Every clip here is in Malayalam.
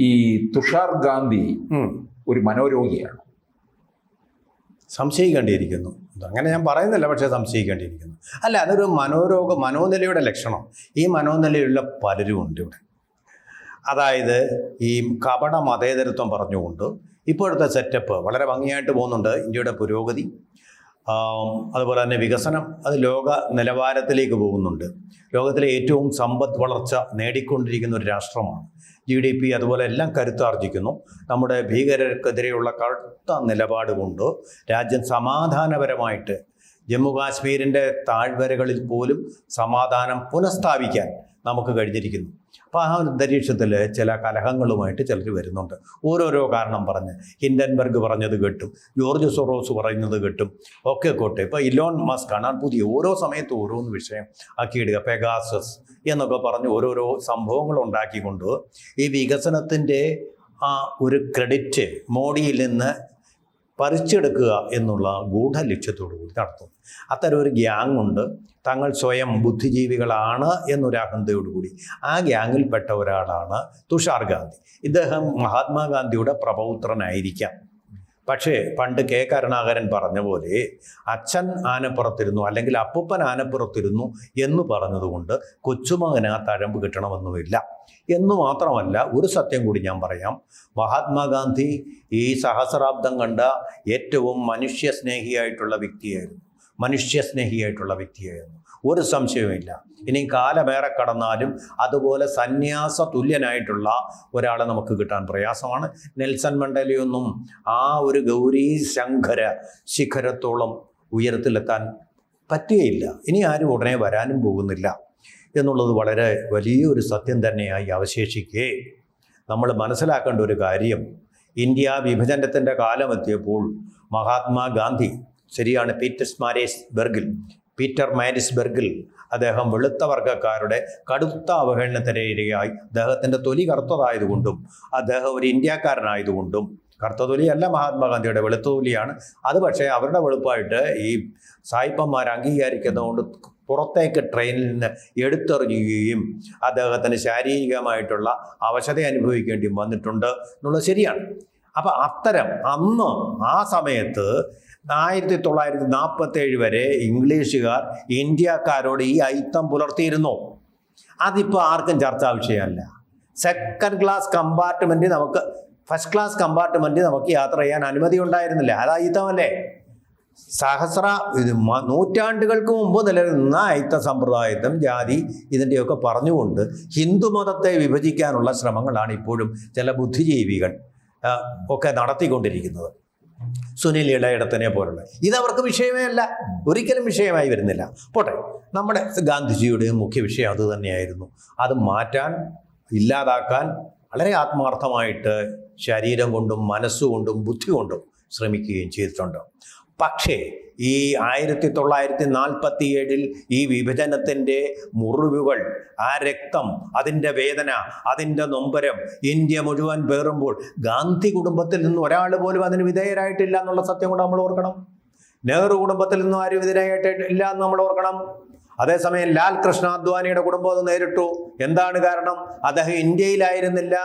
ഈ തുഷാർ ഗാന്ധി ഒരു മനോരോഗിയാണ്. സംശയിക്കേണ്ടിയിരിക്കുന്നു. അങ്ങനെ ഞാൻ പറയുന്നില്ല പക്ഷേ സംശയിക്കേണ്ടിയിരിക്കുന്നു. അല്ല അതൊരു മനോരോഗ മനോനിലയുടെ ലക്ഷണം. ഈ മനോനിലയുള്ള പലരും ഉണ്ട് ഇവിടെ. അതായത് ഈ കപട മതേതരത്വം പറഞ്ഞുകൊണ്ട് ഇപ്പോഴത്തെ സെറ്റപ്പ് വളരെ ഭംഗിയായിട്ട് പോകുന്നുണ്ട് ഇന്ത്യയുടെ പുരോഗതി. അതുപോലെ തന്നെ വികസനം അത് ലോക നിലവാരത്തിലേക്ക് പോകുന്നുണ്ട്. ലോകത്തിലെ ഏറ്റവും സമ്പദ് വളർച്ച നേടിക്കൊണ്ടിരിക്കുന്ന ഒരു രാഷ്ട്രമാണ്. ജി ഡി പി അതുപോലെ എല്ലാം കരുത്താർജിക്കുന്നു. നമ്മുടെ ഭീകരർക്കെതിരെയുള്ള കടുത്ത നിലപാട് കൊണ്ട് രാജ്യം സമാധാനപരമായിട്ട് ജമ്മു കാശ്മീരിന്റെ താഴ്വരകളിൽ പോലും സമാധാനം പുനഃസ്ഥാപിക്കാൻ നമുക്ക് കഴിഞ്ഞിരിക്കുന്നു. അപ്പോൾ ആ അന്തരീക്ഷത്തിൽ ചില കലഹങ്ങളുമായിട്ട് ചിലർ വരുന്നുണ്ട്. ഓരോരോ കാരണം പറഞ്ഞ്. ഹിൻഡൻബർഗ് പറഞ്ഞത് കേട്ടും. ജോർജ് സൊറോസ് പറയുന്നത് കേട്ടും. ഒക്കെ കോട്ടെ. ഇപ്പോൾ ഇലോൺ മസ്ക് ആണ് പുതിയ ഓരോ സമയത്ത് ഓരോന്ന് വിഷയം ആക്കിയിടുക. പെഗാസസ് എന്നൊക്കെ പറഞ്ഞ് ഓരോരോ സംഭവങ്ങൾ ഉണ്ടാക്കിക്കൊണ്ട് ഈ വികസനത്തിന്റെ ആ ഒരു ക്രെഡിറ്റ് മോഡിയിൽ നിന്ന് പറിച്ചെടുക്കുക എന്നുള്ള ഗൂഢലക്ഷ്യത്തോടു കൂടി നടത്തുന്നു. അത്തരം ഒരു ഗ്യാങ് ഉണ്ട്. തങ്ങൾ സ്വയം ബുദ്ധിജീവികളാണ് എന്നൊരു അഹന്തയോടുകൂടി ആ ഗ്യാങ്ങിൽപ്പെട്ട ഒരാളാണ് തുഷാർ ഗാന്ധി. ഇദ്ദേഹം മഹാത്മാഗാന്ധിയുടെ പ്രപൗത്രനായിരിക്കാം. പക്ഷേ പണ്ട് കെ. കരുണാകരൻ പറഞ്ഞ പോലെ അച്ഛൻ ആനപ്പുറത്തിരുന്നു അല്ലെങ്കിൽ അപ്പൂപ്പൻ ആനപ്പുറത്തിരുന്നു എന്ന് പറഞ്ഞതുകൊണ്ട് കൊച്ചുമകന് ആ തഴമ്പ് കിട്ടണമെന്നുമില്ല. എന്ന് മാത്രമല്ല ഒരു സത്യം കൂടി ഞാൻ പറയാം. മഹാത്മാഗാന്ധി ഈ സഹസ്രാബ്ദം കണ്ട ഏറ്റവും മനുഷ്യസ്നേഹിയായിട്ടുള്ള വ്യക്തിയായിരുന്നു. മനുഷ്യസ്നേഹിയായിട്ടുള്ള വ്യക്തിയായിരുന്നു. ഒരു സംശയവുമില്ല. ഇനി കാലമേറെ കടന്നാലും അതുപോലെ സന്യാസ തുല്യനായിട്ടുള്ള ഒരാളെ നമുക്ക് കിട്ടാൻ പ്രയാസമാണ്. നെൽസൺ മണ്ടേലയൊന്നും ആ ഒരു ഗൗരി ശങ്കര ശിഖരത്തോളം ഉയരത്തിലെത്താൻ പറ്റുകയില്ല. ഇനി ആരും ഉടനെ വരാനും പോകുന്നില്ല എന്നുള്ളത് വളരെ വലിയൊരു സത്യം തന്നെയായി അവശേഷിക്കേ. നമ്മൾ മനസ്സിലാക്കേണ്ട ഒരു കാര്യം ഇന്ത്യ വിഭജനത്തിന്റെ കാലമെത്തിയപ്പോൾ മഹാത്മാഗാന്ധി ശരിയാണ് പീറ്റർ മാരേസ് ബെർഗിൽ പീറ്റർ മാരിസ്ബർഗിൽ അദ്ദേഹം വെളുത്ത വർഗക്കാരുടെ കടുത്ത അവഹേളനത്തിനിരയായി അദ്ദേഹത്തിന്റെ തൊലി കറുത്തതായതുകൊണ്ടും അദ്ദേഹം ഒരു ഇന്ത്യക്കാരനായതുകൊണ്ടും കറുത്ത തൊലിയല്ല മഹാത്മാഗാന്ധിയുടെ വെളുത്ത തൊലിയാണ്. അത് പക്ഷേ അവരുടെ വെളുപ്പായിട്ട് ഈ സായിപ്പന്മാർ അംഗീകരിക്കുന്നതുകൊണ്ട് പുറത്തേക്ക് ട്രെയിനിൽ നിന്ന് എടുത്തെറിയുകയും അദ്ദേഹത്തിന് ശാരീരികമായിട്ടുള്ള അവശത അനുഭവിക്കേണ്ടി വന്നിട്ടുണ്ട്. എന്നുള്ളത് ശരിയാണ്. അപ്പം അത്തരം അന്ന് ആ സമയത്ത് ആയിരത്തി തൊള്ളായിരത്തി നാൽപ്പത്തേഴ് വരെ ഇംഗ്ലീഷുകാർ ഇന്ത്യക്കാരോട് ഈ ഐത്തം പുലർത്തിയിരുന്നു. അതിപ്പോൾ ആർക്കും ചർച്ചാ വിഷയമല്ല. സെക്കൻഡ് ക്ലാസ് കമ്പാർട്ട്മെന്റ് നമുക്ക് ഫസ്റ്റ് ക്ലാസ് കമ്പാർട്ട്മെന്റ് നമുക്ക് യാത്ര ചെയ്യാൻ അനുമതി ഉണ്ടായിരുന്നില്ല. അത് ഐത്തമല്ലേ? സഹസ്ര ഇത് നൂറ്റാണ്ടുകൾക്ക് മുമ്പ് നിലനിന്ന ഐത്ത സമ്പ്രദായത്വം ജാതി ഇതിന്റെയൊക്കെ പറഞ്ഞുകൊണ്ട് ഹിന്ദുമതത്തെ വിഭജിക്കാനുള്ള ശ്രമങ്ങളാണ് ഇപ്പോഴും ചില ബുദ്ധിജീവികൾ ഒക്കെ നടത്തിക്കൊണ്ടിരിക്കുന്നത്. സുനിൽ ഇളയിടത്തിനെ പോലുള്ള. ഇതവർക്ക് വിഷയമേ അല്ല. ഒരിക്കലും വിഷയമായി വരുന്നില്ല. പോട്ടെ. നമ്മുടെ ഗാന്ധിജിയുടെ മുഖ്യ വിഷയം അത് തന്നെയായിരുന്നു. അത് മാറ്റാൻ ഇല്ലാതാക്കാൻ വളരെ ആത്മാർത്ഥമായിട്ട് ശരീരം കൊണ്ടും മനസ്സുകൊണ്ടും ബുദ്ധി കൊണ്ടും ശ്രമിക്കുകയും ചെയ്തിട്ടുണ്ട്. പക്ഷേ ഈ ആയിരത്തി തൊള്ളായിരത്തി നാൽപ്പത്തി ഏഴിൽ ഈ വിഭജനത്തിന്റെ മുറിവുകൾ ആ രക്തം അതിന്റെ വേദന അതിന്റെ നൊമ്പരം ഇന്ത്യ മുഴുവൻ പേറുമ്പോൾ ഗാന്ധി കുടുംബത്തിൽ നിന്ന് ഒരാൾ പോലും അതിന് വിധേയരായിട്ടില്ല എന്നുള്ള സത്യം കൂടെ നമ്മൾ ഓർക്കണം. നെഹ്റു കുടുംബത്തിൽ നിന്നും ആരും വിധേയരായിട്ടില്ല എന്ന് നമ്മൾ ഓർക്കണം. അതേസമയം ലാൽ കൃഷ്ണ അദ്വാനിയുടെ കുടുംബം അത് നേരിട്ടു. എന്താണ് കാരണം? അദ്ദേഹം ഇന്ത്യയിലായിരുന്നില്ല.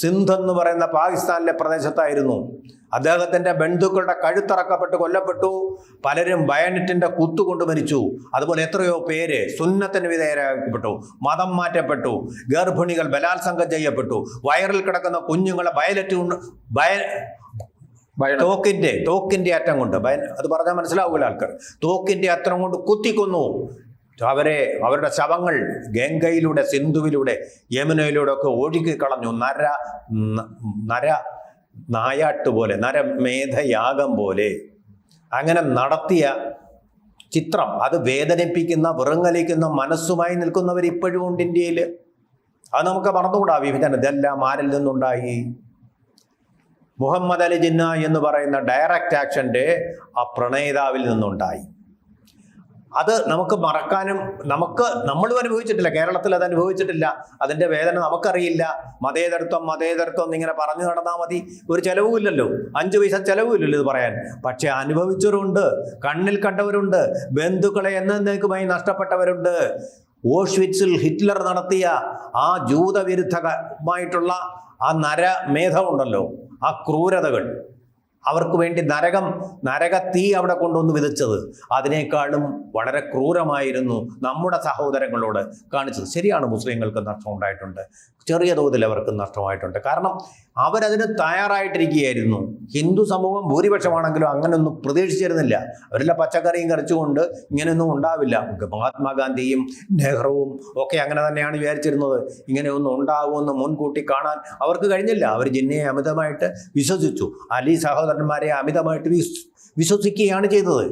സിന്ധ് എന്ന് പറയുന്ന പാകിസ്ഥാനിലെ പ്രദേശത്തായിരുന്നു. അദ്ദേഹത്തിന്റെ ബന്ധുക്കളുടെ കഴുത്തറക്കപ്പെട്ട് കൊല്ലപ്പെട്ടു. പലരും ബയനറ്റിന്റെ കുത്തുകൊണ്ട് മരിച്ചു. അതുപോലെ എത്രയോ പേര് സുന്നത്തിന് വിധേയരാക്കപ്പെട്ടു മതം മാറ്റപ്പെട്ടു ഗർഭിണികൾ ബലാത്സംഗം ചെയ്യപ്പെട്ടു. വയറിൽ കിടക്കുന്ന കുഞ്ഞുങ്ങളെ ബയലറ്റ് കൊണ്ട് ബയ തോക്കിന്റെ തോക്കിന്റെ അറ്റം കൊണ്ട് ഭയ- അത് പറഞ്ഞാൽ മനസ്സിലാവില്ല ആൾക്കാർ. തോക്കിന്റെ അറ്റം കൊണ്ട് കുത്തിക്കൊന്നു. അവരെ അവരുടെ ശവങ്ങൾ ഗംഗയിലൂടെ സിന്ധുവിലൂടെ യമുനയിലൂടെ ഒക്കെ ഒഴുകി കളഞ്ഞു. നര നര നായാട്ട് പോലെ നരമേധയാഗം പോലെ അങ്ങനെ നടത്തിയ ചിത്രം. അത് വേദനിപ്പിക്കുന്ന വിറങ്ങലിക്കുന്ന മനസ്സുമായി നിൽക്കുന്നവർ ഇപ്പോഴും ഉണ്ട് ഇന്ത്യയിൽ അത് നമുക്ക് മറന്നുകൂടാ വിഭജനം. ഇതെല്ലാം ആരിൽ നിന്നുണ്ടായി? മുഹമ്മദ് അലി ജിന്ന എന്ന് പറയുന്ന ഡയറക്റ്റ് ആക്ഷന്റെ ആ പ്രണയിതാവിൽ നിന്നുണ്ടായി. അത് നമുക്ക് മറക്കാനും നമുക്ക് നമ്മളും അനുഭവിച്ചിട്ടില്ല. കേരളത്തിൽ അത് അനുഭവിച്ചിട്ടില്ല. അതിന്റെ വേദന നമുക്കറിയില്ല. മതേതരത്വം മതേതരത്വം എന്നിങ്ങനെ പറഞ്ഞു നടന്നാൽ മതി. ഒരു ചെലവുമില്ലല്ലോ അഞ്ച് പൈസ ചെലവുമില്ലല്ലോ ഇത് പറയാൻ. പക്ഷെ അനുഭവിച്ചവരുണ്ട് കണ്ണിൽ കണ്ടവരുണ്ട് ബന്ധുക്കളെ എന്നേക്കുമായി നഷ്ടപ്പെട്ടവരുണ്ട്. ഓഷ്വിറ്റ്സിൽ ഹിറ്റ്ലർ നടത്തിയ ആ ജൂതവിരുദ്ധമായിട്ടുള്ള ആ നരമേധമുണ്ടല്ലോ ആ ക്രൂരതകൾ. അവർക്ക് വേണ്ടി നരകം നരക തീ അവിടെ കൊണ്ടുവന്ന് വിതച്ചത്. അതിനേക്കാളും വളരെ ക്രൂരമായിരുന്നു നമ്മുടെ സഹോദരങ്ങളോട് കാണിച്ചത്. ശരിയാണ് മുസ്ലിങ്ങൾക്ക് നഷ്ടം ഉണ്ടായിട്ടുണ്ട് ചെറിയ തോതിൽ അവർക്ക് നഷ്ടമായിട്ടുണ്ട്. കാരണം അവരതിന് തയ്യാറായിട്ടിരിക്കുകയായിരുന്നു. ഹിന്ദു സമൂഹം ഭൂരിപക്ഷമാണെങ്കിലും അങ്ങനെയൊന്നും പ്രതീക്ഷിച്ചിരുന്നില്ല. അവരെല്ലാം പച്ചക്കറിയും കറിച്ചുകൊണ്ട് ഇങ്ങനെയൊന്നും ഉണ്ടാവില്ല. മഹാത്മാഗാന്ധിയും നെഹ്റുവും ഒക്കെ അങ്ങനെ തന്നെയാണ് വിചാരിച്ചിരുന്നത്. ഇങ്ങനെയൊന്നും ഉണ്ടാകുമെന്ന് മുൻകൂട്ടി കാണാൻ അവർക്ക് കഴിഞ്ഞില്ല. അവർ ജിന്നയെ അമിതമായിട്ട് വിശ്വസിച്ചു. അലി സഹോദരന്മാരെ അമിതമായിട്ട് വിസ് വിശ്വസിക്കുകയാണ് ചെയ്തത്.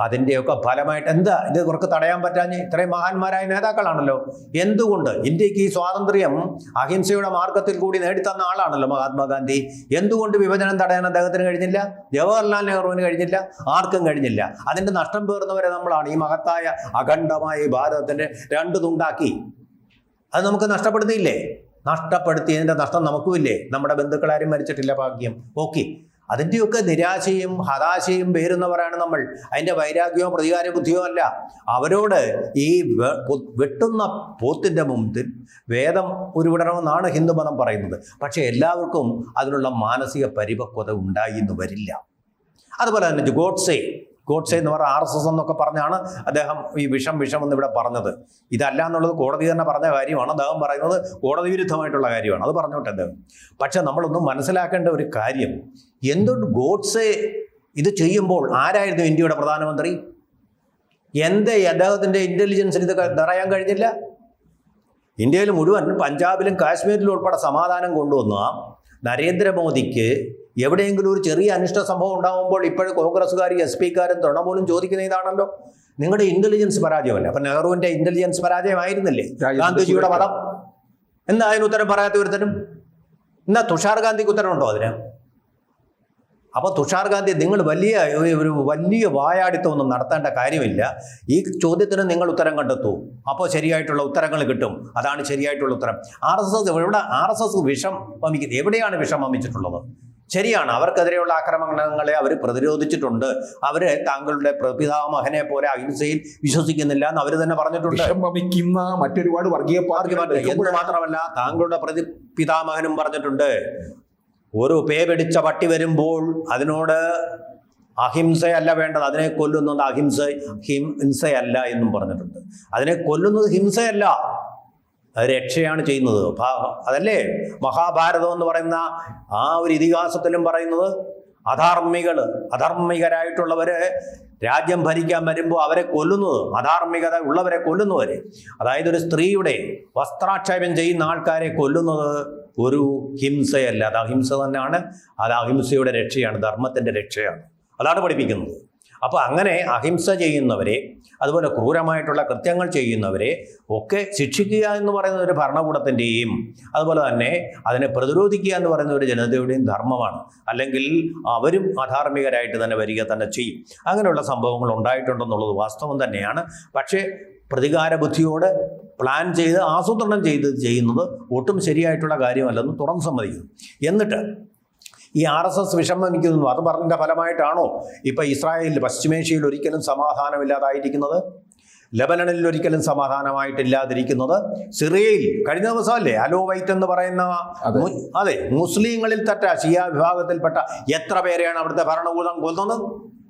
അതിന്റെയൊക്കെ ഫലമായിട്ട് എന്താ? ഇത് ഇവർക്ക് തടയാൻ പറ്റാഞ്ഞ് ഇത്രയും മഹാന്മാരായ നേതാക്കളാണല്ലോ. എന്തുകൊണ്ട്? ഇന്ത്യയ്ക്ക് ഈ സ്വാതന്ത്ര്യം അഹിംസയുടെ മാർഗത്തിൽ കൂടി നേടിത്തന്ന ആളാണല്ലോ മഹാത്മാഗാന്ധി. എന്തുകൊണ്ട് വിഭജനം തടയാൻ അദ്ദേഹത്തിന് കഴിഞ്ഞില്ല? ജവഹർലാൽ നെഹ്റുവിന് കഴിഞ്ഞില്ല. ആർക്കും കഴിഞ്ഞില്ല. അതിന്റെ നഷ്ടം പേർന്നവരെ നമ്മളാണ്. ഈ മഹത്തായ അഖണ്ഡമായ ഭാരതത്തിന്റെ രണ്ട് തുണ്ടാക്കി. അത് നമുക്ക് നഷ്ടപ്പെടുത്തിയില്ലേ? നഷ്ടപ്പെടുത്തിയതിന്റെ നഷ്ടം നമുക്കുമില്ലേ? നമ്മുടെ ബന്ധുക്കളാരും മരിച്ചിട്ടില്ല ഭാഗ്യം. ഓക്കെ. അതിന്റെയൊക്കെ നിരാശയും ഹതാശയും പേരുന്നവരാണ് നമ്മൾ. അതിന്റെ വൈരാഗ്യമോ പ്രതികാര ബുദ്ധിയോ അല്ല. അവരോട് ഈ വെട്ടുന്ന പോത്തിന്റെ മുമ്പിൽ വേദം ഉരുവിടണമെന്നാണ് ഹിന്ദുമതം പറയുന്നത്. പക്ഷേ എല്ലാവർക്കും അതിനുള്ള മാനസിക പരിപക്വത ഉണ്ടായി എന്ന് വരില്ല. അതുപോലെ തന്നെ ഗോഡ്സെ ഗോഡ്സെ എന്ന് പറഞ്ഞ ആർ എസ് എസ് എന്നൊക്കെ പറഞ്ഞാണ് അദ്ദേഹം ഈ വിഷം വിഷം എന്ന് ഇവിടെ പറഞ്ഞത്. ഇതല്ല എന്നുള്ളത് കോടതി തന്നെ പറഞ്ഞ കാര്യമാണ്. അദ്ദേഹം പറയുന്നത് കോടതി വിരുദ്ധമായിട്ടുള്ള കാര്യമാണ്. അത് പറഞ്ഞോട്ടെ അദ്ദേഹം. പക്ഷെ നമ്മളൊന്നും മനസ്സിലാക്കേണ്ട ഒരു കാര്യം. എന്തുകൊണ്ട് ഗോഡ്സെ ഇത് ചെയ്യുമ്പോൾ ആരായിരുന്നു ഇന്ത്യയുടെ പ്രധാനമന്ത്രി? എന്തേ അദ്ദേഹത്തിന്റെ ഇന്റലിജൻസിന് ഇത് നിറയാൻ കഴിഞ്ഞില്ല? ഇന്ത്യയിൽ മുഴുവൻ പഞ്ചാബിലും കാശ്മീരിലും ഉൾപ്പെടെ സമാധാനം കൊണ്ടുവന്ന നരേന്ദ്രമോദിക്ക് എവിടെയെങ്കിലും ഒരു ചെറിയ അനിഷ്ട സംഭവം ഉണ്ടാകുമ്പോൾ ഇപ്പോഴും കോൺഗ്രസ്സുകാരും എസ് പിക്കാരും തൃണമൂലും ചോദിക്കുന്ന ഇതാണല്ലോ. നിങ്ങളുടെ ഇന്റലിജൻസ് പരാജയമല്ല? അപ്പൊ നെഹ്റുവിന്റെ ഇന്റലിജൻസ് പരാജയമായിരുന്നില്ലേ? ഗാന്ധിജിയുടെ. പദം? എന്താ അതിന് ഉത്തരം പറയാത്ത ഒരുത്തരും എന്നാ തുഷാർ ഗാന്ധിക്ക് ഉത്തരവുണ്ടോ അതിന്? അപ്പൊ തുഷാർ ഗാന്ധി നിങ്ങൾ വലിയ ഒരു വലിയ വായാടിത്തമൊന്നും നടത്തേണ്ട കാര്യമില്ല. ഈ ചോദ്യത്തിന് നിങ്ങൾ ഉത്തരം കണ്ടെത്തൂ. അപ്പോൾ ശരിയായിട്ടുള്ള ഉത്തരങ്ങൾ കിട്ടും. അതാണ് ശരിയായിട്ടുള്ള ഉത്തരം. ആർ എസ് എസ് ഇവിടെ ആർ എസ് എസ് വിഷം വമിക്കുന്നത്. എവിടെയാണ് വിഷം വമിച്ചിട്ടുള്ളത്? ശരിയാണ്. അവർക്കെതിരെയുള്ള ആക്രമണങ്ങളെ അവർ പ്രതിരോധിച്ചിട്ടുണ്ട്. അവർ താങ്കളുടെ പിതാമഹനെ പോലെ അഹിംസയിൽ വിശ്വസിക്കുന്നില്ല എന്ന് അവർ തന്നെ പറഞ്ഞിട്ടുണ്ട്. മറ്റൊരുപാട് വർഗീയ പാർട്ടി എന്ന് മാത്രമല്ല താങ്കളുടെ പ്രതി പിതാമഹനും പറഞ്ഞിട്ടുണ്ട്. ഒരു പേ പിടിച്ച പട്ടി വരുമ്പോൾ അതിനോട് അഹിംസയല്ല വേണ്ടത്. അതിനെ കൊല്ലുന്നത് അഹിംസ ഹിംസയല്ല എന്നും പറഞ്ഞിട്ടുണ്ട്. അതിനെ കൊല്ലുന്നത് ഹിംസയല്ല. അത് രക്ഷയാണ് ചെയ്യുന്നത്. അതല്ലേ? മഹാഭാരതം എന്ന് പറയുന്ന ആ ഒരു ഇതിഹാസത്തിലും പറയുന്നത് അധാർമ്മികൾ അധാർമ്മികരായിട്ടുള്ളവരെ രാജ്യം ഭരിക്കാൻ വരുമ്പോൾ അവരെ കൊല്ലുന്നത് അധാർമ്മികത ഉള്ളവരെ കൊല്ലുന്നവരെ. അതായത് ഒരു സ്ത്രീയുടെ വസ്ത്രാക്ഷേപം ചെയ്യുന്ന ആൾക്കാരെ കൊല്ലുന്നത് ഒരു ഹിംസയല്ല. അത് അഹിംസ തന്നെയാണ്. അത് അഹിംസയുടെ രക്ഷയാണ്. ധർമ്മത്തിന്റെ രക്ഷയാണ്. അതാണ് പഠിപ്പിക്കുന്നത്. അപ്പോൾ അങ്ങനെ അഹിംസ ചെയ്യുന്നവരെ അതുപോലെ ക്രൂരമായിട്ടുള്ള കൃത്യങ്ങൾ ചെയ്യുന്നവരെ ഒക്കെ ശിക്ഷിക്കുക എന്ന് പറയുന്ന ഒരു ഭരണകൂടത്തിന്റെയും അതുപോലെ തന്നെ അതിനെ പ്രതിരോധിക്കുക എന്ന് പറയുന്ന ഒരു ജനതയുടെയും ധർമ്മമാണ്. അല്ലെങ്കിൽ അവരും അധാർമികരായിട്ട് തന്നെ വരിക തന്നെ ചെയ്യും. അങ്ങനെയുള്ള സംഭവങ്ങൾ ഉണ്ടായിട്ടുണ്ടെന്നുള്ളത് വാസ്തവം തന്നെയാണ്. പക്ഷേ പ്രതികാര ബുദ്ധിയോട് പ്ലാൻ ചെയ്ത് ആസൂത്രണം ചെയ്ത് ചെയ്യുന്നത് ഒട്ടും ശരിയായിട്ടുള്ള കാര്യമല്ലെന്ന് തുറന്ന് സമ്മതിക്കുന്നു. എന്നിട്ട് ഈ ആർ എസ് എസ് വിഷമിക്കുന്നു അത് പറഞ്ഞതിന്റെ ഫലമായിട്ടാണോ ഇപ്പം ഇസ്രായേലിൽ പശ്ചിമേഷ്യയിൽ ഒരിക്കലും സമാധാനമില്ലാതായിരിക്കുന്നത്? ലബനനിൽ ഒരിക്കലും സമാധാനമായിട്ടില്ലാതിരിക്കുന്നത്? സിറിയയിൽ കഴിഞ്ഞ ദിവസം അല്ലേ അലോ വൈറ്റ് എന്ന് പറയുന്ന അതെ. മുസ്ലിങ്ങളിൽ തട്ട ഷിയ വിഭാഗത്തിൽപ്പെട്ട എത്ര പേരെയാണ് അവിടുത്തെ ഭരണകൂടം കൊന്നത്?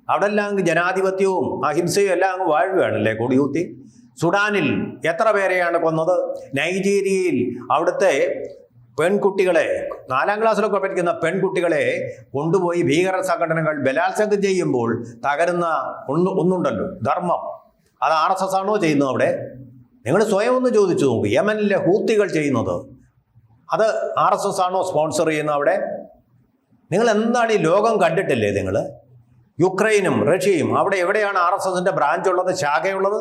അവിടെ എല്ലാം ജനാധിപത്യവും അഹിംസയും എല്ലാം അങ്ങ് വാഴുകയാണല്ലേ കൊടിയൂത്തി? സുഡാനിൽ എത്ര പേരെയാണ് കൊന്നത്? നൈജീരിയയിൽ അവിടുത്തെ പെൺകുട്ടികളെ നാലാം ക്ലാസ്സിലൊക്കെ പഠിക്കുന്ന പെൺകുട്ടികളെ കൊണ്ടുപോയി ഭീകര സംഘടനകൾ ബലാത്സംഗം ചെയ്യുമ്പോൾ തകരുന്ന ഒന്ന് ഒന്നുണ്ടല്ലോ ധർമ്മം. അത് ആർ എസ് എസ് ആണോ ചെയ്യുന്നത് അവിടെ? നിങ്ങൾ സ്വയം ഒന്ന് ചോദിച്ചു നോക്കൂ. യമനിലെ ഹൂത്തികൾ ചെയ്യുന്നത്. അത് ആർ എസ് എസ് ആണോ സ്പോൺസർ ചെയ്യുന്നത് അവിടെ? നിങ്ങൾ എന്താണ് ഈ ലോകം കണ്ടിട്ടില്ലേ നിങ്ങൾ? യുക്രൈനും റഷ്യയും അവിടെ എവിടെയാണ് ആർ എസ് എസിന്റെ ബ്രാഞ്ച് ഉള്ളത് ശാഖയുള്ളത്?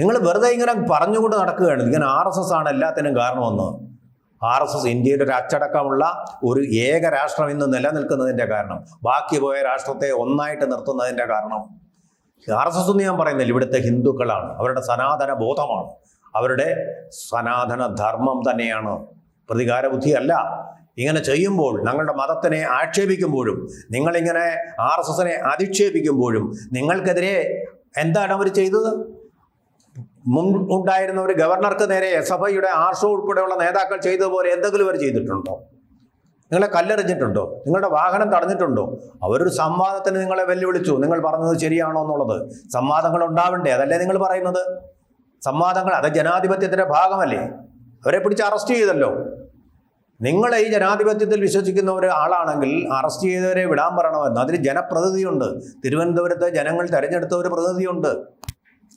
നിങ്ങൾ വെറുതെ ഇങ്ങനെ പറഞ്ഞുകൊണ്ട് നടക്കുകയാണ്. ഇങ്ങനെ ആർ എസ് എസ് ആണ് എല്ലാത്തിനും കാരണമെന്ന്. ആർ എസ് എസ് ഇന്ത്യയുടെ ഒരു അച്ചടക്കമുള്ള ഒരു ഏക രാഷ്ട്രം ഇന്ന് നിലനിൽക്കുന്നതിന്റെ കാരണം. ബാക്കി പോയ രാഷ്ട്രത്തെ ഒന്നായിട്ട് നിർത്തുന്നതിന്റെ കാരണം. ആർ എസ് എസ് എന്ന് ഞാൻ പറയുന്നില്ല. ഇവിടുത്തെ ഹിന്ദുക്കളാണ്. അവരുടെ സനാതന ബോധമാണ്. അവരുടെ സനാതന ധർമ്മം തന്നെയാണ്. പ്രതികാര ബുദ്ധിയല്ല ഇങ്ങനെ ചെയ്യുമ്പോൾ ഞങ്ങളുടെ മതത്തിനെ ആക്ഷേപിക്കുമ്പോഴും നിങ്ങളിങ്ങനെ ആർ എസ് എസിനെ അധിക്ഷേപിക്കുമ്പോഴും നിങ്ങൾക്കെതിരെ എന്താണ് അവർ ചെയ്തത്? മുൻ ഒരു ഗവർണർക്ക് നേരെ എസ് എഫ് ഐയുടെ ആർഷോ ഉൾപ്പെടെയുള്ള നേതാക്കൾ ചെയ്തതുപോലെ എന്തെങ്കിലും അവർ ചെയ്തിട്ടുണ്ടോ? നിങ്ങളെ കല്ലെറിഞ്ഞിട്ടുണ്ടോ? നിങ്ങളുടെ വാഹനം തടഞ്ഞിട്ടുണ്ടോ? അവരൊരു സംവാദത്തിന് നിങ്ങളെ വെല്ലുവിളിച്ചു. നിങ്ങൾ പറഞ്ഞത് ശരിയാണോ എന്നുള്ളത്. സംവാദങ്ങൾ ഉണ്ടാവണ്ടേ? അതല്ലേ നിങ്ങൾ പറയുന്നത്? സംവാദങ്ങൾ അത് ജനാധിപത്യത്തിന്റെ ഭാഗമല്ലേ? അവരെ പിടിച്ച് അറസ്റ്റ് ചെയ്തല്ലോ. നിങ്ങൾ ഈ ജനാധിപത്യത്തിൽ വിശ്വസിക്കുന്ന ഒരു ആളാണെങ്കിൽ അറസ്റ്റ് ചെയ്തവരെ വിടാൻ പറയണമെന്ന്. അതിന് ജനപ്രതിനിധിയുണ്ട്. തിരുവനന്തപുരത്ത് ജനങ്ങൾ തെരഞ്ഞെടുത്ത ഒരു പ്രതിനിധിയുണ്ട്.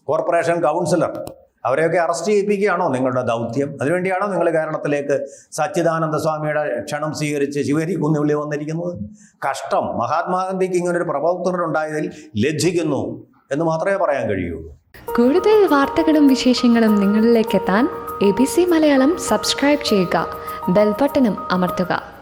കോർപ്പറേഷൻ കൗൺസിലർ അവരെയൊക്കെ അറസ്റ്റ് ചെയ്യിപ്പിക്കുകയാണോ നിങ്ങളുടെ ദൗത്യം? അതിനുവേണ്ടിയാണോ നിങ്ങൾ കേരളത്തിലേക്ക് സച്ചിദാനന്ദ സ്വാമിയുടെ ക്ഷണം സ്വീകരിച്ച് ശിവരി കുന്നുവിളി വന്നിരിക്കുന്നത്? കഷ്ടം. മഹാത്മാഗാന്ധിക്ക് ഇങ്ങനൊരു പ്രവർത്തകരുണ്ടായതിൽ ലജ്ജിക്കുന്നു എന്ന് മാത്രമേ പറയാൻ കഴിയുള്ളൂ കൂടുതൽ വാർത്തകളും വിശേഷങ്ങളും നിങ്ങളിലേക്ക് എത്താൻ A B C Malayalam subscribe ചെയ്യുക. ബെൽബട്ടനും അമർത്തുക.